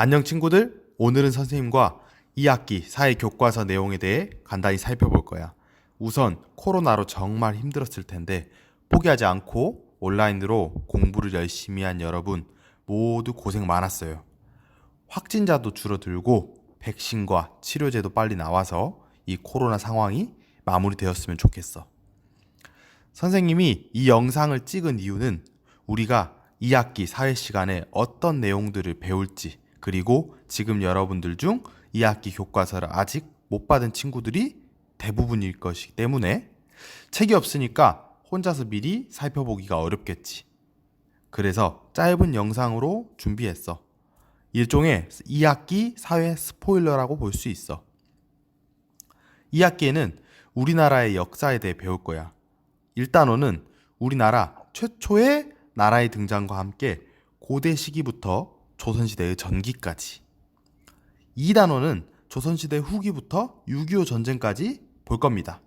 안녕 친구들. 오늘은 선생님과 2학기 사회 교과서 내용에 대해 간단히 살펴볼 거야. 우선 코로나로 정말 힘들었을 텐데 포기하지 않고 온라인으로 공부를 열심히 한 여러분 모두 고생 많았어요. 확진자도 줄어들고 백신과 치료제도 빨리 나와서 이 코로나 상황이 마무리되었으면 좋겠어. 선생님이 이 영상을 찍은 이유는 우리가 2학기 사회 시간에 어떤 내용들을 배울지 그리고 지금 여러분들 중 2학기 교과서를 아직 못 받은 친구들이 대부분일 것이기 때문에 책이 없으니까 혼자서 미리 살펴보기가 어렵겠지. 그래서 짧은 영상으로 준비했어. 일종의 2학기 사회 스포일러라고 볼 수 있어. 2학기에는 우리나라의 역사에 대해 배울 거야. 1단원은 우리나라 최초의 나라의 등장과 함께 고대 시기부터 조선시대의 전기까지. 2단원은 조선시대 후기부터 6.25 전쟁까지 볼 겁니다.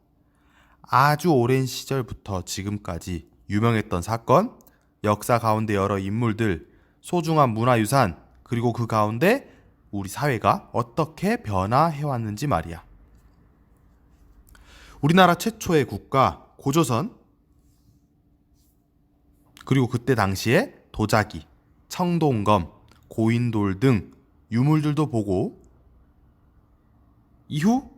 아주 오랜 시절부터 지금까지 유명했던 사건, 역사 가운데 여러 인물들, 소중한 문화유산, 그리고 그 가운데 우리 사회가 어떻게 변화해왔는지 말이야. 우리나라 최초의 국가 고조선, 그리고 그때 당시에 도자기, 청동검, 고인돌 등 유물들도 보고 이후?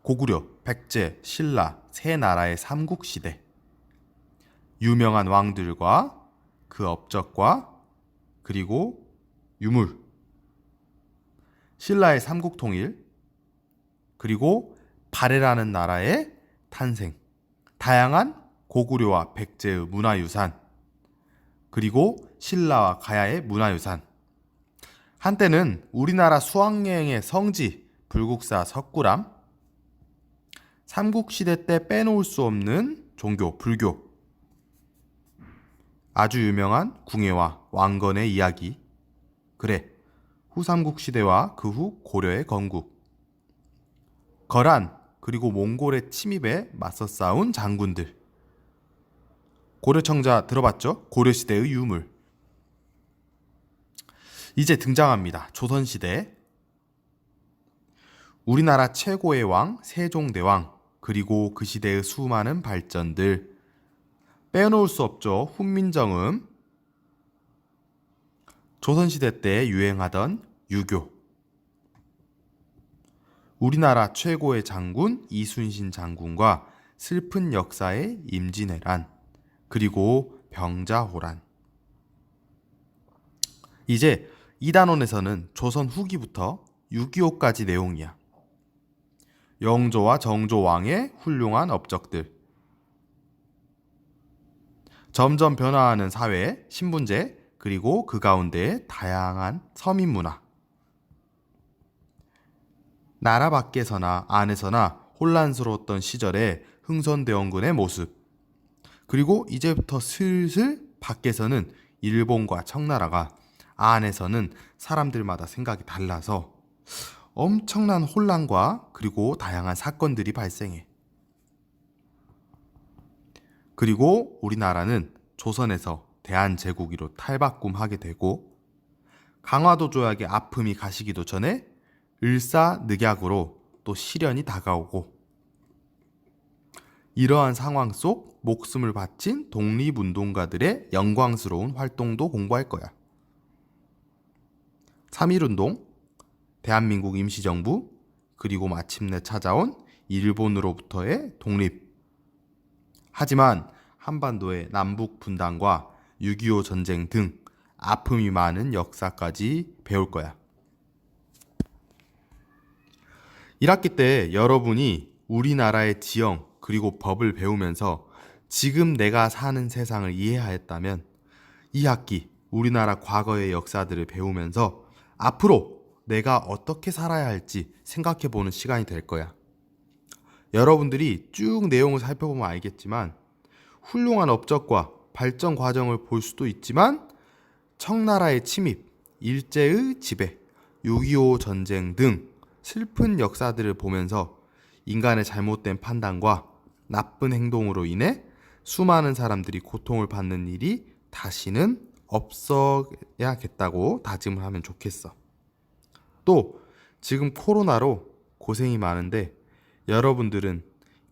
고구려, 백제, 신라 세 나라의 삼국 시대 유명한 왕들과 그 업적과 그리고 유물 신라의 삼국 통일 그리고 발해라는 나라의 탄생 다양한 고구려와 백제의 문화유산 그리고 신라와 가야의 문화유산 한때는 우리나라 수학여행의 성지 불국사 석굴암 삼국시대 때 빼놓을 수 없는 종교 불교. 아주 유명한 궁예와 왕건의 이야기. 그래 후삼국시대와 그 후 고려의 건국. 거란 그리고 몽골의 침입에 맞서 싸운 장군들. 고려청자 들어봤죠? 고려시대의 유물 이제 등장합니다. 조선시대. 우리나라 최고의 왕 세종대왕 그리고 그 시대의 수많은 발전들 빼놓을 수 없죠. 훈민정음 조선시대 때 유행하던 유교 우리나라 최고의 장군 이순신 장군과 슬픈 역사의 임진왜란 그리고 병자호란 이제 2단원에서는 조선 후기부터 6.25까지 내용이야. 영조와 정조 왕의 훌륭한 업적들. 점점 변화하는 사회, 신분제, 그리고 그 가운데 다양한 서민 문화. 나라 밖에서나 안에서나 혼란스러웠던 시절의 흥선대원군의 모습. 그리고 이제부터 슬슬 밖에서는 일본과 청나라가 안에서는 사람들마다 생각이 달라서 엄청난 혼란과 그리고 다양한 사건들이 발생해. 그리고 우리나라는 조선에서 대한제국으로 탈바꿈하게 되고 강화도 조약의 아픔이 가시기도 전에 을사늑약으로 또 시련이 다가오고 이러한 상황 속 목숨을 바친 독립운동가들의 영광스러운 활동도 공부할 거야. 3.1운동, 대한민국 임시정부, 그리고 마침내 찾아온 일본으로부터의 독립. 하지만 한반도의 남북 분단과 6.25 전쟁 등 아픔이 많은 역사까지 배울 거야. 1학기 때 여러분이 우리나라의 지형 그리고 법을 배우면서 지금 내가 사는 세상을 이해하였다면 2학기 우리나라 과거의 역사들을 배우면서 앞으로 내가 어떻게 살아야 할지 생각해 보는 시간이 될 거야. 여러분들이 쭉 내용을 살펴보면 알겠지만 훌륭한 업적과 발전 과정을 볼 수도 있지만 청나라의 침입, 일제의 지배, 6.25 전쟁 등 슬픈 역사들을 보면서 인간의 잘못된 판단과 나쁜 행동으로 인해 수많은 사람들이 고통을 받는 일이 다시는 없어야겠다고 다짐을 하면 좋겠어. 또 지금 코로나로 고생이 많은데 여러분들은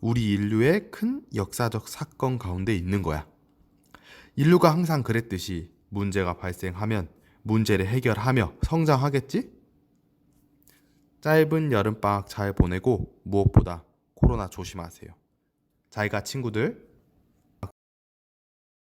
우리 인류의 큰 역사적 사건 가운데 있는 거야. 인류가 항상 그랬듯이 문제가 발생하면 문제를 해결하며 성장하겠지? 짧은 여름방학 잘 보내고 무엇보다 코로나 조심하세요. 잘가 친구들.